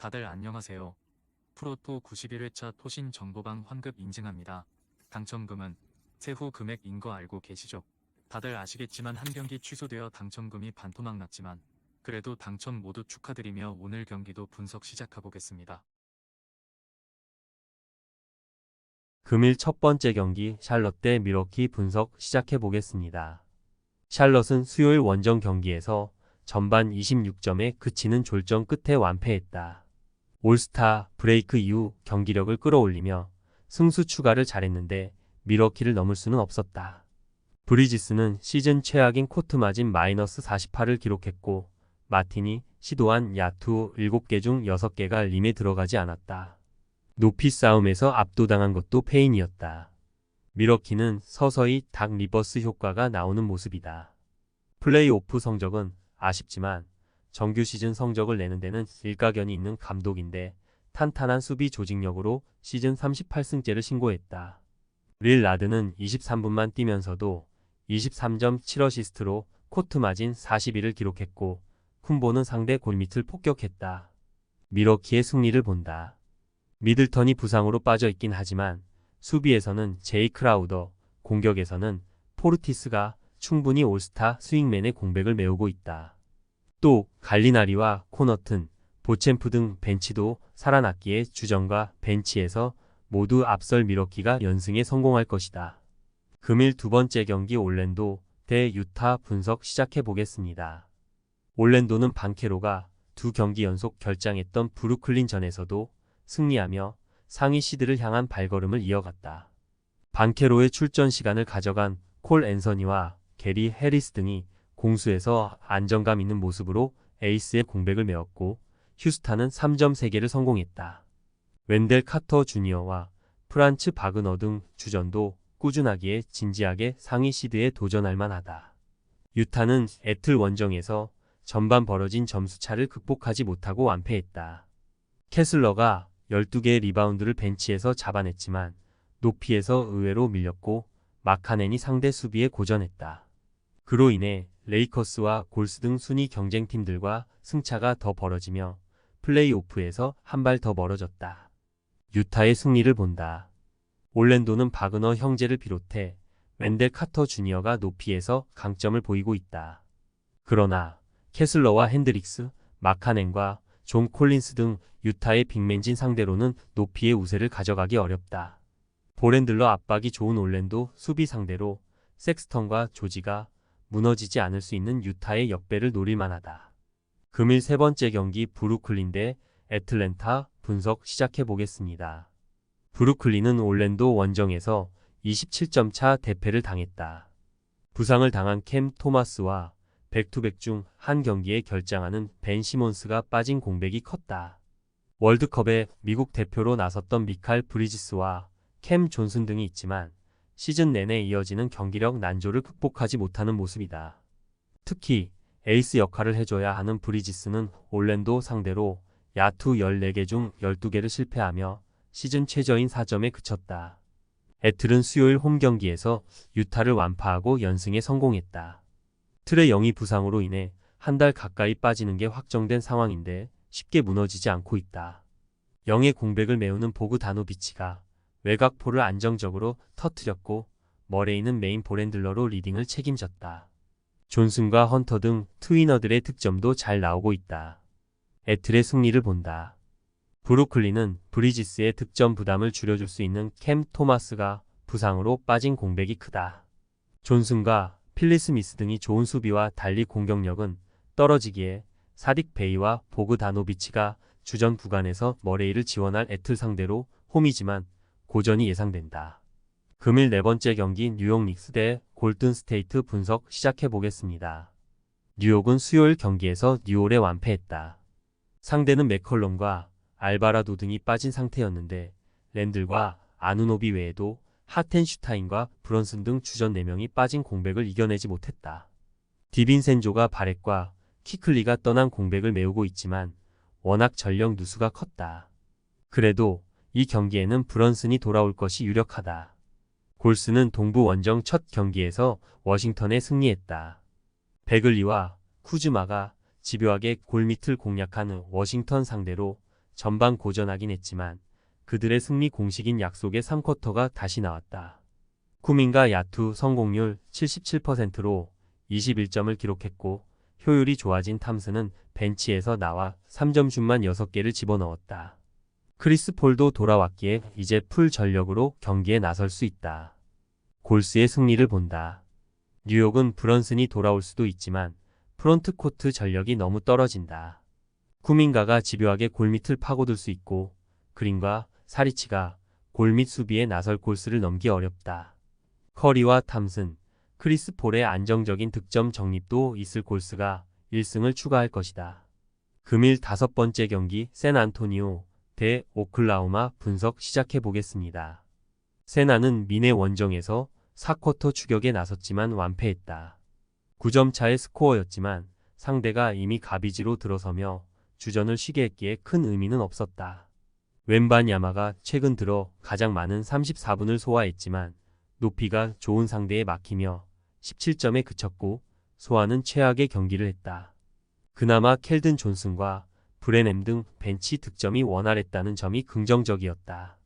다들 안녕하세요. 프로토 91회차 토신 정보방 환급 인증합니다. 당첨금은 세후 금액인 거 알고 계시죠? 다들 아시겠지만 한 경기 취소되어 당첨금이 반토막 났지만 그래도 당첨 모두 축하드리며 오늘 경기도 분석 시작해보겠습니다. 금일 첫 번째 경기 샬럿 대 미러키 분석 시작해 보겠습니다. 샬럿은 수요일 원정 경기에서 전반 26점에 그치는 졸전 끝에 완패했다. 올스타 브레이크 이후 경기력을 끌어올리며 승수 추가를 잘했는데 미러키를 넘을 수는 없었다. 브리지스는 시즌 최악인 코트 마진 마이너스 48을 기록했고 마틴이 시도한 야투 7개 중 6개가 림에 들어가지 않았다. 높이 싸움에서 압도당한 것도 페인이었다. 미러키는 서서히 닭 리버스 효과가 나오는 모습이다. 플레이오프 성적은 아쉽지만 정규 시즌 성적을 내는 데는 일가견이 있는 감독인데 탄탄한 수비 조직력으로 시즌 38승째를 신고했다. 릴 라드는 23분만 뛰면서도 23점 7어시스트로 코트 마진 41을 기록했고 쿤보는 상대 골밑을 폭격했다. 미러키의 승리를 본다. 미들턴이 부상으로 빠져 있긴 하지만 수비에서는 제이 크라우더, 공격에서는 포르티스가 충분히 올스타 스윙맨의 공백을 메우고 있다. 또 갈리나리와 코너튼, 보챔프 등 벤치도 살아났기에 주전과 벤치에서 모두 앞설 미러키가 연승에 성공할 것이다. 금일 두 번째 경기 올랜도 대 유타 분석 시작해 보겠습니다. 올랜도는 반케로가 두 경기 연속 결장했던 브루클린 전에서도 승리하며 상위 시드를 향한 발걸음을 이어갔다. 반케로의 출전 시간을 가져간 콜 앤서니와 게리 해리스 등이 공수에서 안정감 있는 모습으로 에이스의 공백을 메웠고 휴스타는 3점 3개를 성공했다. 웬델 카터 주니어와 프란츠 바그너 등 주전도 꾸준하기에 진지하게 상위 시드에 도전할 만하다. 유타는 애틀 원정에서 전반 벌어진 점수차를 극복하지 못하고 완패했다. 캐슬러가 12개의 리바운드를 벤치에서 잡아냈지만 높이에서 의외로 밀렸고 마카넨이 상대 수비에 고전했다. 그로 인해 레이커스와 골스 등 순위 경쟁팀들과 승차가 더 벌어지며 플레이오프에서 한 발 더 멀어졌다. 유타의 승리를 본다. 올랜도는 바그너 형제를 비롯해 웬델 카터 주니어가 높이에서 강점을 보이고 있다. 그러나 캐슬러와 핸드릭스, 마카넨과 존 콜린스 등 유타의 빅맨진 상대로는 높이의 우세를 가져가기 어렵다. 보렌들러 압박이 좋은 올랜도 수비 상대로 섹스턴과 조지가 무너지지 않을 수 있는 유타의 역배를 노릴 만하다. 금일 세 번째 경기 브루클린 대 애틀랜타 분석 시작해 보겠습니다. 브루클린은 올랜도 원정에서 27점 차 대패를 당했다. 부상을 당한 캠 토마스와 백투백 중 한 경기에 결장하는 벤 시몬스가 빠진 공백이 컸다. 월드컵에 미국 대표로 나섰던 미칼 브리지스와 캠 존슨 등이 있지만 시즌 내내 이어지는 경기력 난조를 극복하지 못하는 모습이다. 특히 에이스 역할을 해줘야 하는 브리지스는 올랜도 상대로 야투 14개 중 12개를 실패하며 시즌 최저인 4점에 그쳤다. 애틀은 수요일 홈 경기에서 유타를 완파하고 연승에 성공했다. 틀의 영이 부상으로 인해 한 달 가까이 빠지는 게 확정된 상황인데 쉽게 무너지지 않고 있다. 영의 공백을 메우는 보그 다노비치가 외곽포를 안정적으로 터뜨렸고 머레이는 메인 보렌들러로 리딩을 책임졌다. 존슨과 헌터 등 트위너들의 득점도 잘 나오고 있다. 애틀의 승리를 본다. 브루클린은 브리지스의 득점 부담을 줄여줄 수 있는 캠 토마스가 부상으로 빠진 공백이 크다. 존슨과 필리 스미스 등이 좋은 수비와 달리 공격력은 떨어지기에 사딕 베이와 보그 다노비치가 주전 구간에서 머레이를 지원할 애틀 상대로 홈이지만 고전이 예상된다. 금일 네 번째 경기 뉴욕 닉스 대 골든 스테이트 분석 시작해 보겠습니다. 뉴욕은 수요일 경기에서 뉴올에 완패했다. 상대는 맥컬럼과 알바라도 등이 빠진 상태였는데 랜들과 아누노비 외에도 하텐슈타인과 브런슨 등 주전 4명이 빠진 공백을 이겨내지 못했다. 디빈센조가 바렛과 키클리가 떠난 공백을 메우고 있지만 워낙 전력 누수가 컸다. 그래도 이 경기에는 브런슨이 돌아올 것이 유력하다. 골스는 동부 원정 첫 경기에서 워싱턴에 승리했다. 베글리와 쿠즈마가 집요하게 골밑을 공략하는 워싱턴 상대로 전반 고전하긴 했지만 그들의 승리 공식인 약속의 3쿼터가 다시 나왔다. 쿠민과 야투 성공률 77%로 21점을 기록했고 효율이 좋아진 탐스는 벤치에서 나와 3점슛만 6개를 집어넣었다. 크리스 폴도 돌아왔기에 이제 풀 전력으로 경기에 나설 수 있다. 골스의 승리를 본다. 뉴욕은 브런슨이 돌아올 수도 있지만 프론트 코트 전력이 너무 떨어진다. 쿠민가가 집요하게 골밑을 파고들 수 있고 그린과 사리치가 골밑 수비에 나설 골스를 넘기 어렵다. 커리와 탐슨, 크리스 폴의 안정적인 득점 정립도 있을 골스가 1승을 추가할 것이다. 금일 다섯 번째 경기 샌 안토니오 대 오클라호마 분석 시작해 보겠습니다. 세나는 미네 원정에서 4쿼터 추격에 나섰지만 완패했다. 9점 차의 스코어였지만 상대가 이미 가비지로 들어서며 주전을 쉬게 했기에 큰 의미는 없었다. 왼반 야마가 최근 들어 가장 많은 34분을 소화했지만 높이가 좋은 상대에 막히며 17점에 그쳤고 소아는 최악의 경기를 했다. 그나마 켈든 존슨과 브레넴 등 벤치 득점이 원활했다는 점이 긍정적이었다.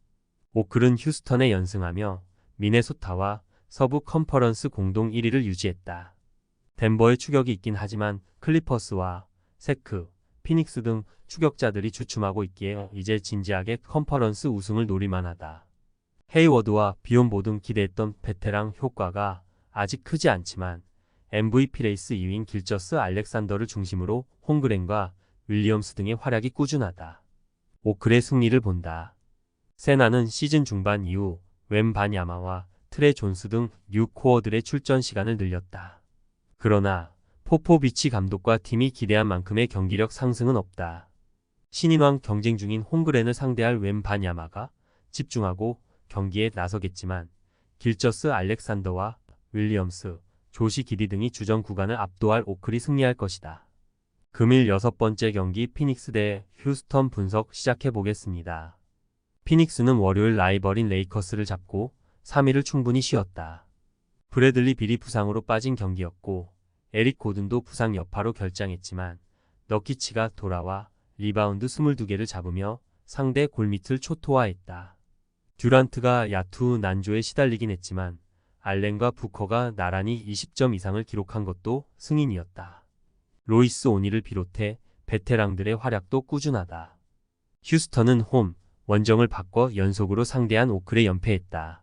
오클은 휴스턴에 연승하며 미네소타와 서부 컨퍼런스 공동 1위를 유지했다. 덴버의 추격이 있긴 하지만 클리퍼스와 세크, 피닉스 등 추격자들이 주춤하고 있기에 이제 진지하게 컨퍼런스 우승을 노릴만하다. 헤이워드와 비욘보 등 기대했던 베테랑 효과가 아직 크지 않지만 MVP 레이스 2위인 길저스 알렉산더를 중심으로 홍그렌과 윌리엄스 등의 활약이 꾸준하다. 오클의 승리를 본다. 세나는 시즌 중반 이후 웬 반 야마와 트레 존스 등 뉴코어들의 출전 시간을 늘렸다. 그러나 포포비치 감독과 팀이 기대한 만큼의 경기력 상승은 없다. 신인왕 경쟁 중인 홍그렌을 상대할 웬 반 야마가 집중하고 경기에 나서겠지만 길저스 알렉산더와 윌리엄스, 조시 기디 등이 주전 구간을 압도할 오클이 승리할 것이다. 금일 여섯 번째 경기 피닉스 대 휴스턴 분석 시작해 보겠습니다. 피닉스는 월요일 라이벌인 레이커스를 잡고 3위를 충분히 쉬었다. 브래들리 빌이 부상으로 빠진 경기였고 에릭 고든도 부상 여파로 결장했지만 너키치가 돌아와 리바운드 22개를 잡으며 상대 골밑을 초토화했다. 듀란트가 야투 난조에 시달리긴 했지만 알렌과 부커가 나란히 20점 이상을 기록한 것도 승인이었다. 로이스 오니를 비롯해 베테랑들의 활약도 꾸준하다. 휴스턴은 홈, 원정을 바꿔 연속으로 상대한 오클에 연패했다.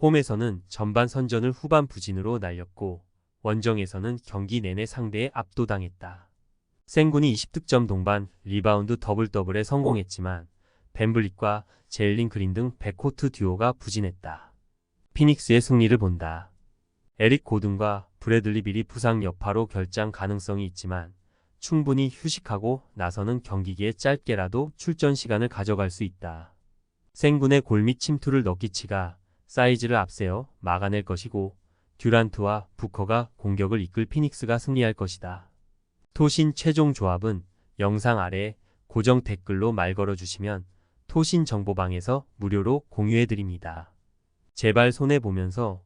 홈에서는 전반 선전을 후반 부진으로 날렸고 원정에서는 경기 내내 상대에 압도당했다. 생군이 20득점 동반 리바운드 더블 더블에 성공했지만 벤블릿과 제일린 그린 등 백코트 듀오가 부진했다. 피닉스의 승리를 본다. 에릭 고든과 브래들리 빌이 부상 여파로 결장 가능성이 있지만 충분히 휴식하고 나서는 경기기에 짧게라도 출전 시간을 가져갈 수 있다. 생군의 골밑 침투를 너키치가 사이즈를 앞세워 막아낼 것이고 듀란트와 부커가 공격을 이끌 피닉스가 승리할 것이다. 토신 최종 조합은 영상 아래 고정 댓글로 말 걸어주시면 토신 정보방에서 무료로 공유해드립니다. 제발 손해보면서